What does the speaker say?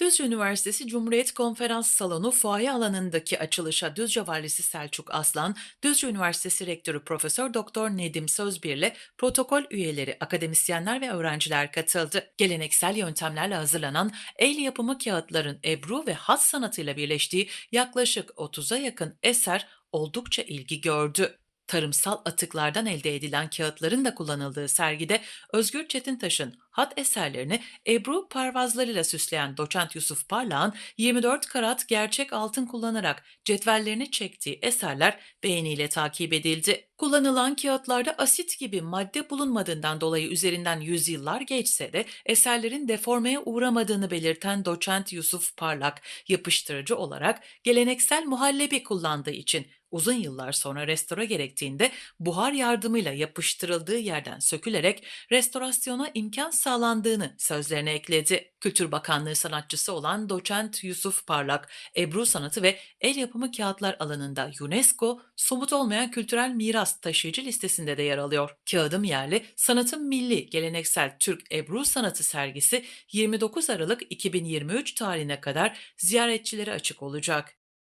Düzce Üniversitesi Cumhuriyet Konferans Salonu fuaye alanındaki açılışa Düzce Valisi Selçuk Aslan, Düzce Üniversitesi Rektörü Profesör Doktor Nedim Sözbir ile protokol üyeleri, akademisyenler ve öğrenciler katıldı. Geleneksel yöntemlerle hazırlanan el yapımı kağıtların ebru ve has sanatıyla birleştiği yaklaşık 30'a yakın eser oldukça ilgi gördü. Tarımsal atıklardan elde edilen kağıtların da kullanıldığı sergide Özgür Çetintaş'ın hat eserlerini Ebru parvazlarıyla süsleyen doçent Yusuf Parlağ'ın 24 karat gerçek altın kullanarak cetvellerini çektiği eserler beğeniyle takip edildi. Kullanılan kağıtlarda asit gibi madde bulunmadığından dolayı üzerinden yüzyıllar geçse de eserlerin deformeye uğramadığını belirten doçent Yusuf Parlak yapıştırıcı olarak geleneksel muhallebi kullandığı için uzun yıllar sonra restore gerektiğinde buhar yardımıyla yapıştırıldığı yerden sökülerek restorasyona imkan sağlandığını sözlerine ekledi. Kültür Bakanlığı sanatçısı olan doçent Yusuf Parlak, Ebru sanatı ve el yapımı kağıtlar alanında UNESCO somut olmayan kültürel miras taşıyıcı listesinde de yer alıyor. Kağıdım yerli, sanatın milli geleneksel Türk Ebru sanatı sergisi 29 Aralık 2023 tarihine kadar ziyaretçilere açık olacak.